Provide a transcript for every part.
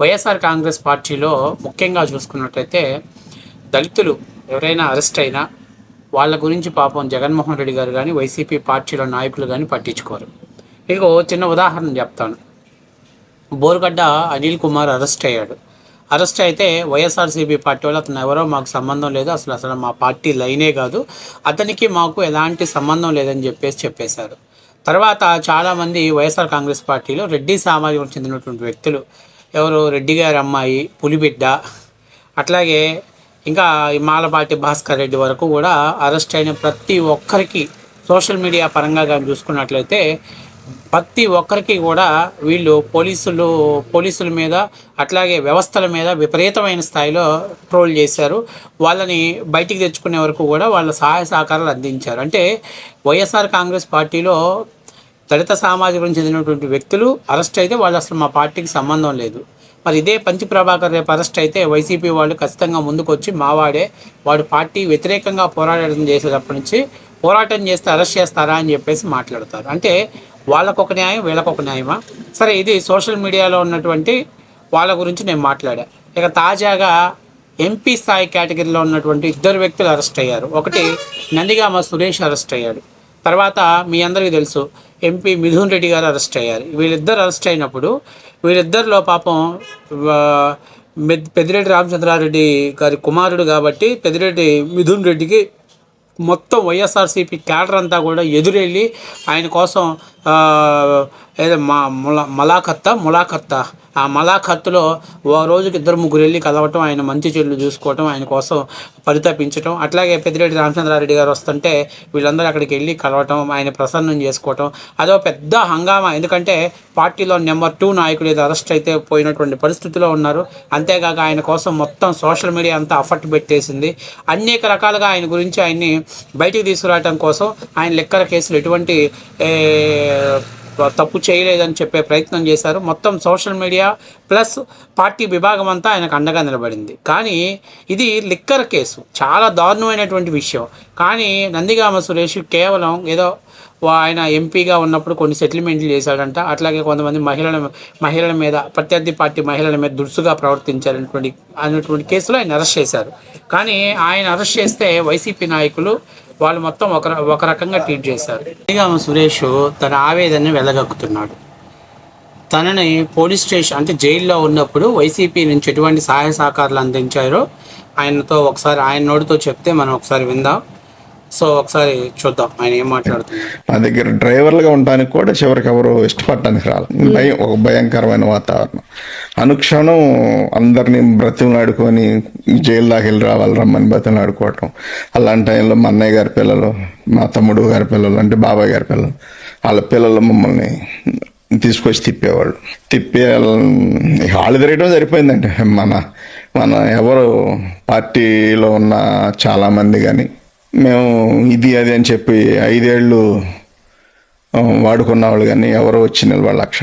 వైఎస్ఆర్ కాంగ్రెస్ పార్టీలో ముఖ్యంగా చూసుకున్నట్టయితే దళితులు ఎవరైనా అరెస్ట్ అయినా వాళ్ళ గురించి పాపం జగన్మోహన్ రెడ్డి గారు కానీ వైసీపీ పార్టీలో నాయకులు కానీ పట్టించుకోరు. మీకు చిన్న ఉదాహరణ చెప్తాను. బోరుగడ్డ అనిల్ కుమార్ అరెస్ట్ అయ్యాడు. అరెస్ట్ అయితే వైఎస్ఆర్సీపీ పార్టీ వాళ్ళు అతను ఎవరో మాకు సంబంధం లేదు అసలు అసలు మా పార్టీ లైనే కాదు అతనికి మాకు ఎలాంటి సంబంధం లేదని చెప్పేసి చెప్పేశారు. తర్వాత చాలామంది వైఎస్ఆర్ కాంగ్రెస్ పార్టీలో రెడ్డి సామాజికం చెందినటువంటి వ్యక్తులు ఎవరు రెడ్డి గారి అమ్మాయి పులిబిడ్డ. అట్లాగే ఇంకా మాలపాటి భాస్కర్ రెడ్డి వరకు కూడా అరెస్ట్ అయిన ప్రతి ఒక్కరికి సోషల్ మీడియా పరంగా కానీ చూసుకున్నట్లయితే ప్రతి ఒక్కరికి కూడా వీళ్ళు పోలీసులు పోలీసుల మీద అట్లాగే వ్యవస్థల మీద విపరీతమైన స్థాయిలో ట్రోల్ చేశారు. వాళ్ళని బయటికి తెచ్చుకునే వరకు కూడా వాళ్ళ సహాయ సహకారాలు అందించారు. అంటే వైఎస్ఆర్ కాంగ్రెస్ పార్టీలో దళిత సామాజికం చెందినటువంటి వ్యక్తులు అరెస్ట్ అయితే వాళ్ళు అసలు మా పార్టీకి సంబంధం లేదు. మరి ఇదే పంచి ప్రభాకర్ రేపు అరెస్ట్ అయితే వైసీపీ వాళ్ళు ఖచ్చితంగా ముందుకొచ్చి మావాడే వాడు పార్టీ వ్యతిరేకంగా పోరాటం చేసేటప్పటి నుంచి పోరాటం చేస్తే అరెస్ట్ చేస్తారా అని చెప్పేసి మాట్లాడతారు. అంటే వాళ్ళకొక న్యాయం వీళ్ళకొక న్యాయమా? సరే ఇది సోషల్ మీడియాలో ఉన్నటువంటి వాళ్ళ గురించి నేను మాట్లాడా. ఇక తాజాగా ఎంపీ స్థాయి కేటగిరీలో ఉన్నటువంటి ఇద్దరు వ్యక్తులు అరెస్ట్ అయ్యారు. ఒకటి నందిగామ సురేష్ అరెస్ట్ అయ్యాడు. తర్వాత మీ అందరికీ తెలుసు ఎంపీ మిథున్ రెడ్డి గారు అరెస్ట్ అయ్యారు. వీళ్ళిద్దరు అరెస్ట్ అయినప్పుడు వీళ్ళిద్దరిలో పాపం పెద్దిరెడ్డి రామచంద్రారెడ్డి గారి కుమారుడు కాబట్టి పెద్దిరెడ్డి మిథున్ రెడ్డికి మొత్తం వైఎస్ఆర్సీపీ క్యాడర్ అంతా కూడా ఎదురెళ్ళి ఆయన కోసం ఏదో మా ములా మలాఖత్తా ములాఖత్తా. ఆ మలాఖత్తులో ఓ రోజుకి ఇద్దరు ముగ్గురు వెళ్ళి కలవటం ఆయన మంచి చెల్లు చూసుకోవటం ఆయన కోసం పరితపించటం. అట్లాగే పెద్దిరెడ్డి రామచంద్రారెడ్డి గారు వస్తుంటే వీళ్ళందరూ అక్కడికి వెళ్ళి కలవటం ఆయన ప్రసన్నం చేసుకోవటం. అదో పెద్ద హంగామా. ఎందుకంటే పార్టీలో నెంబర్ టూ నాయకుడు ఏదో అరెస్ట్ అయితే పోయినటువంటి పరిస్థితిలో ఉన్నారు. అంతేకాక ఆయన కోసం మొత్తం సోషల్ మీడియా అంతా అఫర్ట్ పెట్టేసింది. అనేక రకాలుగా ఆయన గురించి ఆయన్ని బయటికి తీసుకురావటం కోసం ఆయన లెక్కల కేసులు ఎటువంటి తప్పు చేయలేదని చెప్పే ప్రయత్నం చేశారు. మొత్తం సోషల్ మీడియా ప్లస్ పార్టీ విభాగం అంతా ఆయనకు అండగా నిలబడింది. కానీ ఇది లిక్కర్ కేసు. చాలా దారుణమైనటువంటి విషయం. కానీ నందిగామ సురేష్ కేవలం ఏదో ఆయన ఎంపీగా ఉన్నప్పుడు కొన్ని సెటిల్మెంట్లు చేశాడంట. అట్లాగే కొంతమంది మహిళల మహిళల మీద ప్రత్యర్థి పార్టీ మహిళల మీద దురుసుగా ప్రవర్తించారనేటువంటి అనేటువంటి కేసులో ఆయన అరెస్ట్ చేశారు. కానీ ఆయన అరెస్ట్ చేస్తే వైసీపీ నాయకులు వాళ్ళు మొత్తం ఒక ఒక రకంగా ట్రీట్ చేశారు. నందిగామ సురేష్ తన ఆవేదనని వెళ్ళగక్కుతున్నాడు తనని పోలీస్ స్టేషన్ అంటే జైల్లో ఉన్నప్పుడు వైసీపీ నుంచి ఎటువంటి సహాయ సహకారాలు అందించారో ఆయనతో ఒకసారి ఆయన నోటితో చెప్తే మనం ఒకసారి విందాం. సో ఒకసారి చూద్దాం. ఆయన ఏం మాట్లాడుతున్నారు? నా దగ్గర డ్రైవర్లుగా ఉండడానికి కూడా చివరికి ఎవరు ఇష్టపడటానికి రాలి. భయం ఒక భయంకరమైన వాతావరణం. అనుక్షణం అందరినీ బ్రతిమలాడుకొని జైలు దాకా వెళ్ళి రావాలి రమ్మని బ్రతిమలాడుకోవటం అలాంటి టైంలో మా అన్నయ్య గారి పిల్లలు మా తమ్ముడు గారి పిల్లలు అంటే బాబాయ్ గారి పిల్లలు వాళ్ళ పిల్లలు మమ్మల్ని తీసుకొచ్చి తిప్పేవాళ్ళు. తిప్పి వాళ్ళు తిరగడం సరిపోయిందండి. మన మన ఎవరు పార్టీలో ఉన్న చాలామంది కానీ మేము ఇది అది అని చెప్పి ఐదేళ్ళు వాడుకున్న వాళ్ళు కానీ ఎవరో వచ్చి నిలబడి లక్ష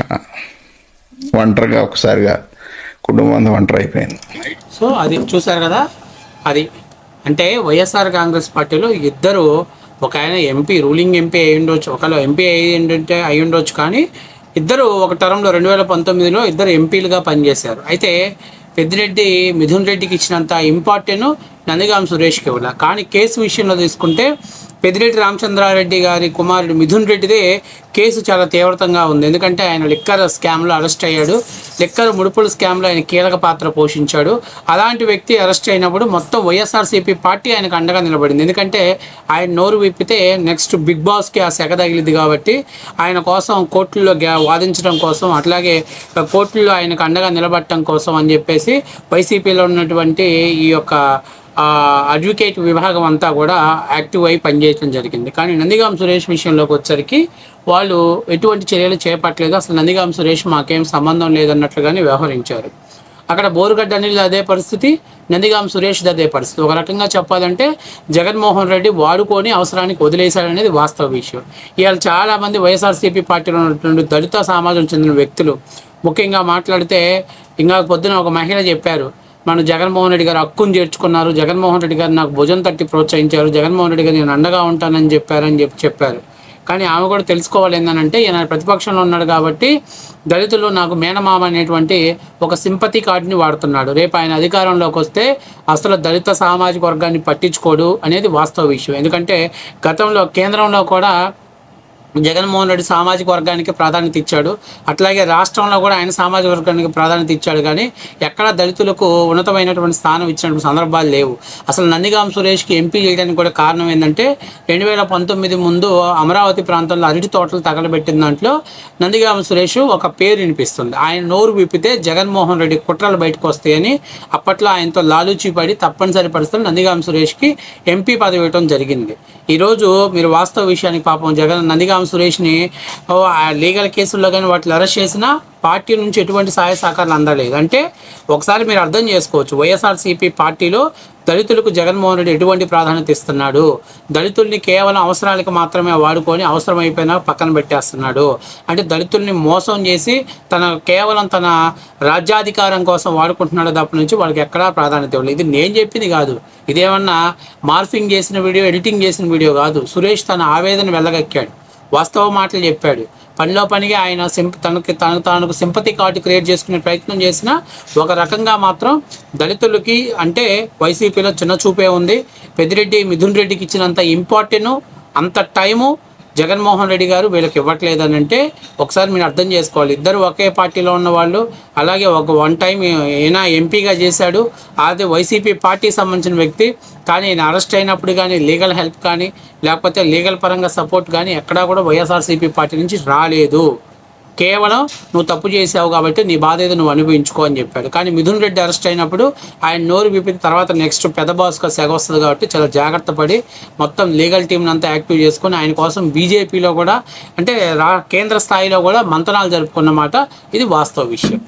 ఒంటరిగా ఒకసారిగా కుటుంబం అంతా ఒంటరి అయిపోయింది. సో అది చూసారు కదా? అది. అంటే వైఎస్ఆర్ కాంగ్రెస్ పార్టీలో ఇద్దరు ఒక ఆయన ఎంపీ రూలింగ్ ఎంపీ అయి ఉండొచ్చు ఒకళ్ళు ఎంపీ అయి ఉంటే అయి ఉండొచ్చు కానీ ఇద్దరు ఒక టర్మ్లో రెండు వేల పంతొమ్మిదిలో ఇద్దరు ఎంపీలుగా పనిచేశారు. అయితే పెద్దిరెడ్డి మిథున్ రెడ్డికి ఇచ్చినంత ఇంపార్టెంట్ నందిగాం సురేష్ కేవల కానీ కేసు విషయంలో తీసుకుంటే పెద్దిరెడ్డి రామచంద్రారెడ్డి గారి కుమారుడు మిథున్ రెడ్డిదే కేసు చాలా తీవ్రతంగా ఉంది. ఎందుకంటే ఆయన లిక్కర్ స్కామ్లో అరెస్ట్ అయ్యాడు. లిక్కర్ ముడుపుల స్కామ్లో ఆయన కీలక పాత్ర పోషించాడు. అలాంటి వ్యక్తి అరెస్ట్ అయినప్పుడు మొత్తం వైఎస్ఆర్సీపీ పార్టీ ఆయనకు అండగా నిలబడింది. ఎందుకంటే ఆయన నోరు విప్పితే నెక్స్ట్ బిగ్ బాస్కి ఆ సెగ తగిలింది కాబట్టి ఆయన కోసం కోర్టుల్లో గ్యా- వాదించడం కోసం అట్లాగే కోర్టుల్లో ఆయనకు అండగా నిలబడటం కోసం అని చెప్పేసి వైసీపీలో ఉన్నటువంటి ఈ యొక్క అడ్వకేట్ విభాగం అంతా కూడా యాక్టివ్ అయి పనిచేయడం జరిగింది. కానీ నందిగాం సురేష్ విషయంలోకి వచ్చరికి వాళ్ళు ఎటువంటి చర్యలు చేపట్టలేదు. అసలు నందిగాం సురేష్ మాకేం సంబంధం లేదన్నట్లుగానే వ్యవహరించారు. అక్కడ బోరుగడ్డ అనిల్ అదే పరిస్థితి నందిగాం సురేష్ అదే పరిస్థితి. ఒక రకంగా చెప్పాలంటే జగన్మోహన్ రెడ్డి వాడుకొని అవసరానికి వదిలేశాడనేది వాస్తవ విషయం. ఇవాళ చాలామంది వైఎస్ఆర్సీపీ పార్టీలో ఉన్నటువంటి దళిత సమాజం చెందిన వ్యక్తులు ముఖ్యంగా మాట్లాడితే ఇంకా పొద్దున ఒక మహిళ చెప్పారు మన జగన్మోహన్ రెడ్డి గారు హక్కును చేర్చుకున్నారు. జగన్మోహన్ రెడ్డి గారు నాకు భుజం తట్టి ప్రోత్సహించారు. జగన్మోహన్ రెడ్డి గారు నేను అండగా ఉంటానని చెప్పారని చెప్పి చెప్పారు. కానీ ఆమె కూడా తెలుసుకోవాలి ఏంటంటే ఈయన ప్రతిపక్షంలో ఉన్నాడు కాబట్టి దళితులు నాకు మేనమామ అనేటువంటి ఒక సింపతి కార్డుని వాడుతున్నాడు. రేపు ఆయన అధికారంలోకి వస్తే అసలు దళిత సామాజిక వర్గాన్ని పట్టించుకోడు అనేది వాస్తవ విషయం. ఎందుకంటే గతంలో కేంద్రంలో కూడా జగన్మోహన్ రెడ్డి సామాజిక వర్గానికి ప్రాధాన్యత ఇచ్చాడు. అట్లాగే రాష్ట్రంలో కూడా ఆయన సామాజిక వర్గానికి ప్రాధాన్యత ఇచ్చాడు కానీ ఎక్కడ దళితులకు ఉన్నతమైనటువంటి స్థానం ఇచ్చినటువంటి సందర్భాలు లేవు. అసలు నందిగాం సురేష్కి ఎంపీ చేయడానికి కూడా కారణం ఏంటంటే రెండు వేల పంతొమ్మిది ముందు అమరావతి ప్రాంతంలో అరటి తోటలు తగలబెట్టిన దాంట్లో నందిగామ సురేష్ ఒక పేరు వినిపిస్తుంది. ఆయన నోరు విప్పితే జగన్మోహన్ రెడ్డి కుట్రలు బయటకు వస్తాయని అప్పట్లో ఆయనతో లాలూచి పడి తప్పనిసరి పరిస్థితులు నందిగామ సురేష్కి ఎంపీ పదవి ఇవ్వడం జరిగింది. ఈరోజు మీరు వాస్తవ విషయానికి పాపం జగన్ శ్రీరామ్ సురేష్ని ఓ, ఆ లీగల్ కేసుల్లో కానీ వాటిని అరెస్ట్ చేసినా పార్టీ నుంచి ఎటువంటి సహాయ సహకారాలు అందలేదు. అంటే ఒకసారి మీరు అర్థం చేసుకోవచ్చు. వైఎస్ఆర్సీపీ పార్టీలో దళితులకు జగన్మోహన్ రెడ్డి ఎటువంటి ప్రాధాన్యత ఇస్తున్నాడు? దళితుల్ని కేవలం అవసరాలకు మాత్రమే వాడుకొని అవసరమైపోయినా పక్కన పెట్టేస్తున్నాడు. అంటే దళితుల్ని మోసం చేసి తన కేవలం తన రాజ్యాధికారం కోసం వాడుకుంటున్నాడు తప్ప నుంచి వాళ్ళకి ఎక్కడా ప్రాధాన్యత ఇవ్వలేదు. ఇది నేను చెప్పింది కాదు. ఇదేమన్నా మార్ఫింగ్ చేసిన వీడియో ఎడిటింగ్ చేసిన వీడియో కాదు. సురేష్ తన ఆవేదన వెళ్ళగక్కాడు వాస్తవ మాటలు చెప్పాడు. పనిలో పనిగా ఆయన సింప తనకి తనకు తాను సింపతి కార్డు క్రియేట్ చేసుకునే ప్రయత్నం చేసిన ఒక రకంగా మాత్రం దళితులకి అంటే వైసీపీలో చిన్న చూపే ఉంది. పెద్దిరెడ్డి మిథున్ రెడ్డికి ఇచ్చినంత ఇంపార్టెంట్ అంత టైము జగన్మోహన్ రెడ్డి గారు వీళ్ళకి ఇవ్వట్లేదని అంటే ఒకసారి మీరు అర్థం చేసుకోవాలి. ఇద్దరు ఒకే పార్టీలో ఉన్న వాళ్ళు అలాగే ఒక వన్ టైం ఈయన ఎంపీగా చేశాడు. అదే వైసీపీ పార్టీకి సంబంధించిన వ్యక్తి. కానీ ఈయన అరెస్ట్ అయినప్పుడు కానీ లీగల్ హెల్ప్ కానీ లేకపోతే లీగల్ పరంగా సపోర్ట్ కానీ ఎక్కడా కూడా వైఎస్ఆర్సీపీ పార్టీ నుంచి రాలేదు. కేవలం నువ్వు తప్పు చేసావు కాబట్టి నీ బాధ ఏదో నువ్వు అనుభవించుకో అని చెప్పాడు. కానీ మిథున్ రెడ్డి అరెస్ట్ అయినప్పుడు ఆయన నోరు విప్పిన తర్వాత నెక్స్ట్ పెద్ద బాస్గా సెగ వస్తుంది కాబట్టి చాలా జాగ్రత్త పడి మొత్తం లీగల్ టీంని అంతా యాక్టివ్ చేసుకుని ఆయన కోసం బీజేపీలో కూడా అంటే రా కేంద్ర స్థాయిలో కూడా మంతనాలు జరుపుకున్నమాట. ఇది వాస్తవ విషయం.